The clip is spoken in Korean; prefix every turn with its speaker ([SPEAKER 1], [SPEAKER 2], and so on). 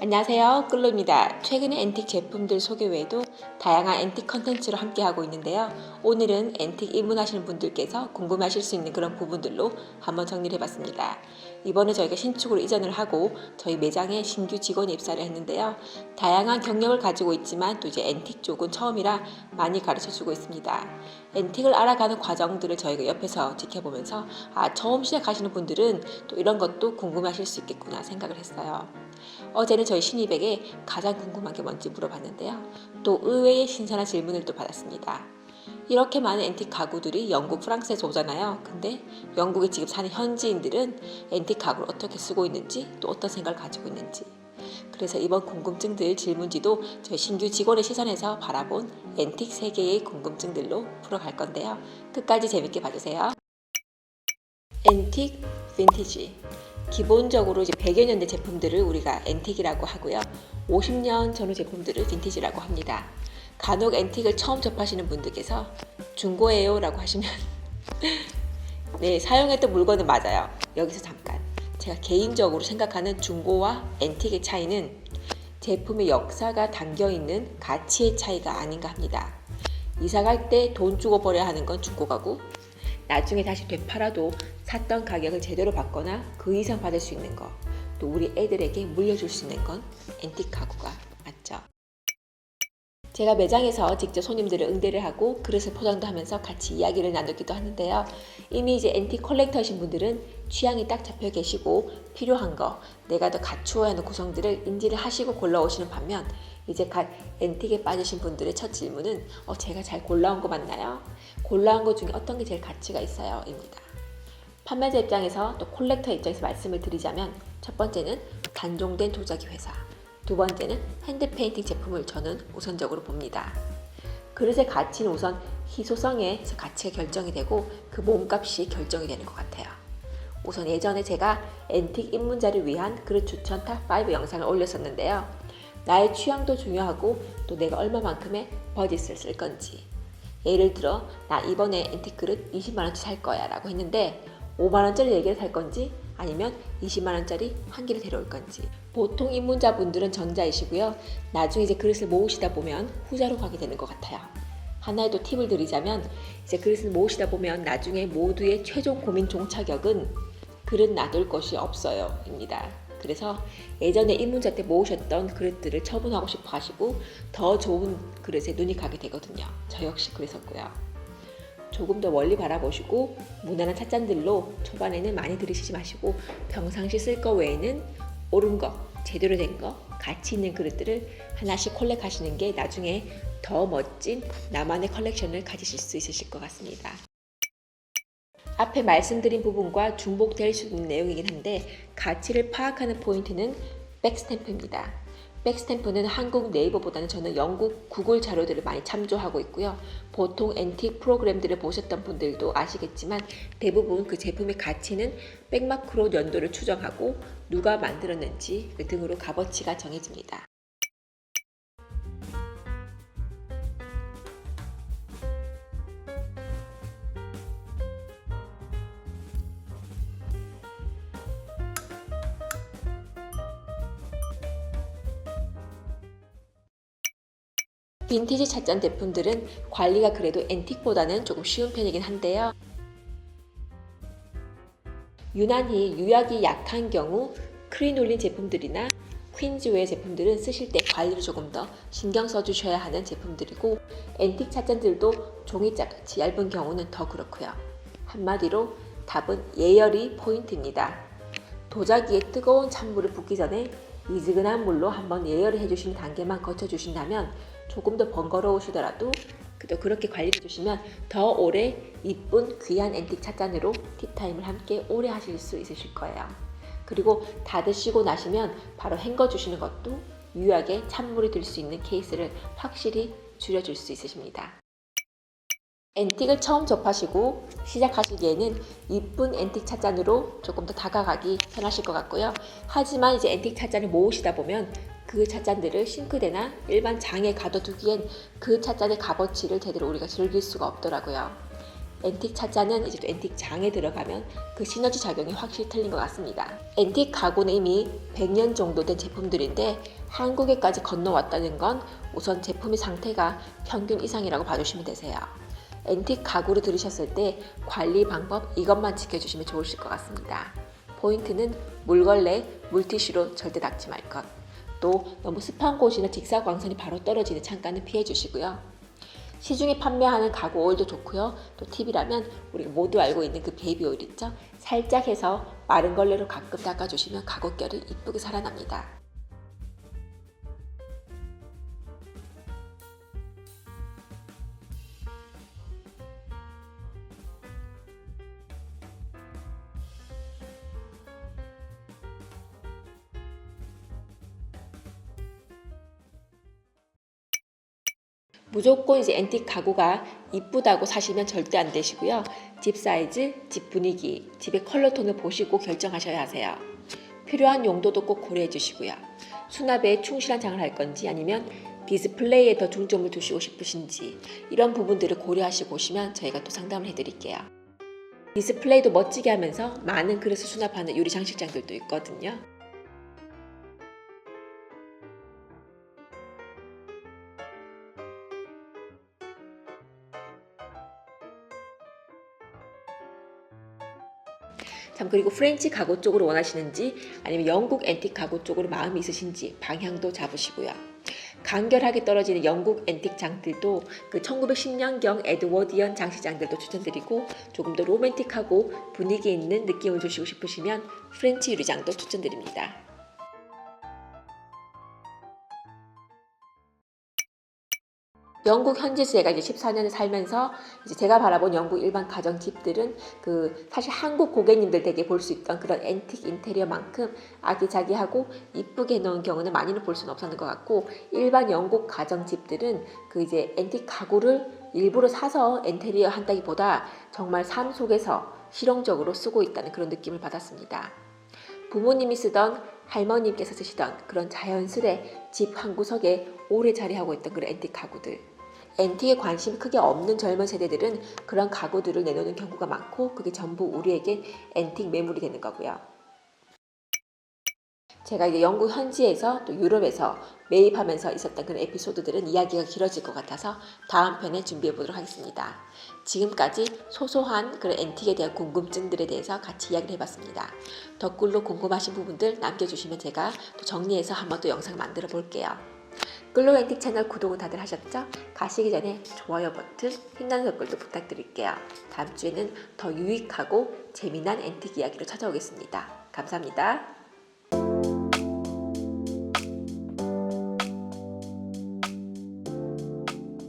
[SPEAKER 1] 안녕하세요. 끌로입니다. 최근에 앤틱 제품들 소개 외에도 다양한 앤틱 컨텐츠로 함께하고 있는데요. 오늘은 앤틱 입문하시는 분들께서 궁금하실 수 있는 그런 부분들로 한번 정리를 해봤습니다. 이번에 저희가 신축으로 이전을 하고 저희 매장에 신규 직원이 입사를 했는데요. 다양한 경력을 가지고 있지만 또 이제 앤틱 쪽은 처음이라 많이 가르쳐주고 있습니다. 앤틱을 알아가는 과정들을 저희가 옆에서 지켜보면서 아 처음 시작하시는 분들은 또 이런 것도 궁금하실 수 있겠구나 생각을 했어요. 어제는 저희 신입에게 가장 궁금한 게 뭔지 물어봤는데요. 또 의외의 신선한 질문을 또 받았습니다. 이렇게 많은 앤틱 가구들이 영국, 프랑스에서 오잖아요. 근데 영국에 지금 사는 현지인들은 앤틱 가구를 어떻게 쓰고 있는지 또 어떤 생각을 가지고 있는지 그래서 이번 궁금증들 질문지도 저희 신규 직원의 시선에서 바라본 앤틱 세계의 궁금증들로 풀어갈 건데요. 끝까지 재밌게 봐주세요. 앤틱, 빈티지 기본적으로 이제 100여 년대 제품들을 우리가 앤틱이라고 하고요. 50년 전후 제품들을 빈티지라고 합니다. 간혹 앤틱을 처음 접하시는 분들께서 중고예요 라고 하시면 네, 사용했던 물건은 맞아요. 여기서 잠깐. 제가 개인적으로 생각하는 중고와 앤틱의 차이는 제품의 역사가 담겨 있는 가치의 차이가 아닌가 합니다. 이사 갈 때 돈 주고 버려야 하는 건 중고 가구, 나중에 다시 되팔아도 샀던 가격을 제대로 받거나 그 이상 받을 수 있는 거, 또 우리 애들에게 물려줄 수 있는 건 앤틱 가구가. 제가 매장에서 직접 손님들을 응대를 하고 그릇을 포장도 하면서 같이 이야기를 나누기도 하는데요. 이미 이제 앤틱 컬렉터이신 분들은 취향이 딱 잡혀 계시고 필요한 거, 내가 더 갖추어야 하는 구성들을 인지를 하시고 골라오시는 반면 이제 갓 앤틱에 빠지신 분들의 첫 질문은 어, 제가 잘 골라온 거 맞나요? 골라온 것 중에 어떤 게 제일 가치가 있어요? 입니다. 판매자 입장에서 또 콜렉터 입장에서 말씀을 드리자면 첫 번째는 단종된 도자기 회사 두 번째는 핸드 페인팅 제품을 저는 우선적으로 봅니다. 그릇의 가치는 우선 희소성에서 가치가 결정이 되고 그 몸값이 결정이 되는 것 같아요. 우선 예전에 제가 앤틱 입문자를 위한 그릇 추천 탑5 영상을 올렸었는데요. 나의 취향도 중요하고 또 내가 얼마만큼의 버짓을 쓸 건지 예를 들어 나 이번에 앤틱 그릇 20만원치 살 거야 라고 했는데 5만원짜리 4개를 살 건지 아니면 20만원짜리 한 개를 데려올 건지 보통 입문자분들은 전자이시고요 나중에 이제 그릇을 모으시다 보면 후자로 가게 되는 것 같아요 하나의 또 팁을 드리자면 이제 그릇을 모으시다 보면 나중에 모두의 최종 고민 종착역은 그릇 놔둘 것이 없어요 입니다 그래서 예전에 입문자 때 모으셨던 그릇들을 처분하고 싶어 하시고 더 좋은 그릇에 눈이 가게 되거든요. 저 역시 그랬었고요. 조금 더 멀리 바라보시고 무난한 찻잔들로 초반에는 많이 들이시지 마시고 평상시 쓸 거 외에는 옳은 거, 제대로 된 거, 가치 있는 그릇들을 하나씩 콜렉하시는 게 나중에 더 멋진 나만의 컬렉션을 가지실 수 있으실 것 같습니다. 앞에 말씀드린 부분과 중복될 수 있는 내용이긴 한데 가치를 파악하는 포인트는 백스탬프입니다. 백스탬프는 한국 네이버보다는 저는 영국 구글 자료들을 많이 참조하고 있고요. 보통 앤틱 프로그램들을 보셨던 분들도 아시겠지만 대부분 그 제품의 가치는 백마크로 연도를 추정하고 누가 만들었는지 그 등으로 값어치가 정해집니다. 빈티지 찻잔 제품들은 관리가 그래도 앤틱보다는 조금 쉬운 편이긴 한데요. 유난히 유약이 약한 경우 크리놀린 제품들이나 퀸즈웨어 제품들은 쓰실 때 관리를 조금 더 신경 써주셔야 하는 제품들이고 앤틱 찻잔들도 종이짝같이 얇은 경우는 더 그렇고요. 한마디로 답은 예열이 포인트입니다. 도자기에 뜨거운 찬물을 붓기 전에 미지근한 물로 한번 예열을 해주시는 단계만 거쳐주신다면 조금 더 번거로우시더라도 또 그렇게 관리해 주시면 더 오래 이쁜 귀한 앤틱 찻잔으로 티타임을 함께 오래 하실 수 있으실 거예요. 그리고 다 드시고 나시면 바로 헹궈 주시는 것도 유약에 찬물이 들 수 있는 케이스를 확실히 줄여줄 수 있으십니다. 앤틱을 처음 접하시고 시작하시기에는 이쁜 앤틱 찻잔으로 조금 더 다가가기 편하실 것 같고요. 하지만 이제 앤틱 찻잔을 모으시다 보면 그 찻잔들을 싱크대나 일반 장에 가둬두기엔 그 찻잔의 값어치를 제대로 우리가 즐길 수가 없더라고요. 앤틱 차자는 이제 또 앤틱 장에 들어가면 그 시너지 작용이 확실히 틀린 것 같습니다. 앤틱 가구는 이미 100년 정도 된 제품들인데 한국에까지 건너왔다는 건 우선 제품의 상태가 평균 이상이라고 봐주시면 되세요. 앤틱 가구를 들으셨을 때 관리 방법 이것만 지켜주시면 좋으실 것 같습니다. 포인트는 물걸레, 물티슈로 절대 닦지 말 것. 또 너무 습한 곳이나 직사광선이 바로 떨어지는 창가는 피해 주시고요. 시중에 판매하는 가구 오일도 좋고요. 또 팁이라면 우리가 모두 알고 있는 그 베이비 오일 있죠? 살짝 해서 마른 걸레로 가끔 닦아주시면 가구결이 이쁘게 살아납니다. 무조건 이제 앤틱 가구가 이쁘다고 사시면 절대 안 되시고요. 집 사이즈, 집 분위기, 집의 컬러 톤을 보시고 결정하셔야 하세요. 필요한 용도도 꼭 고려해 주시고요. 수납에 충실한 장을 할 건지 아니면 디스플레이에 더 중점을 두시고 싶으신지 이런 부분들을 고려하시고 오시면 저희가 또 상담을 해드릴게요. 디스플레이도 멋지게 하면서 많은 그릇을 수납하는 유리 장식장들도 있거든요. 참 그리고 프렌치 가구 쪽으로 원하시는지 아니면 영국 앤틱 가구 쪽으로 마음이 있으신지 방향도 잡으시고요. 간결하게 떨어지는 영국 앤틱 장들도 그 1910년경 에드워디언 장식장들도 추천드리고 조금 더 로맨틱하고 분위기 있는 느낌을 주시고 싶으시면 프렌치 유리장도 추천드립니다. 영국 현지에서 제가 이제 14년을 살면서 이제 제가 바라본 영국 일반 가정집들은 그 사실 한국 고객님들 댁에 볼수 있던 그런 앤틱 인테리어만큼 아기자기하고 이쁘게 해놓은 경우는 많이는 볼 수는 없었는 것 같고 일반 영국 가정집들은 그 이제 앤틱 가구를 일부러 사서 인테리어 한다기보다 정말 삶 속에서 실용적으로 쓰고 있다는 그런 느낌을 받았습니다. 부모님이 쓰던 할머님께서 쓰시던 그런 자연스레 집 한 구석에 오래 자리하고 있던 그런 앤틱 가구들 앤틱에 관심이 크게 없는 젊은 세대들은 그런 가구들을 내놓는 경우가 많고 그게 전부 우리에겐 앤틱 매물이 되는 거고요. 제가 이제 영국 현지에서 또 유럽에서 매입하면서 있었던 그런 에피소드들은 이야기가 길어질 것 같아서 다음 편에 준비해 보도록 하겠습니다. 지금까지 소소한 그런 앤틱에 대한 궁금증들에 대해서 같이 이야기를 해봤습니다. 덧글로 궁금하신 부분들 남겨주시면 제가 또 정리해서 한번 또 영상 만들어 볼게요. 글로 앤틱 채널 구독은 다들 하셨죠? 가시기 전에 좋아요 버튼, 힘나는 댓글도 부탁드릴게요. 다음 주에는 더 유익하고 재미난 앤틱 이야기로 찾아오겠습니다. 감사합니다.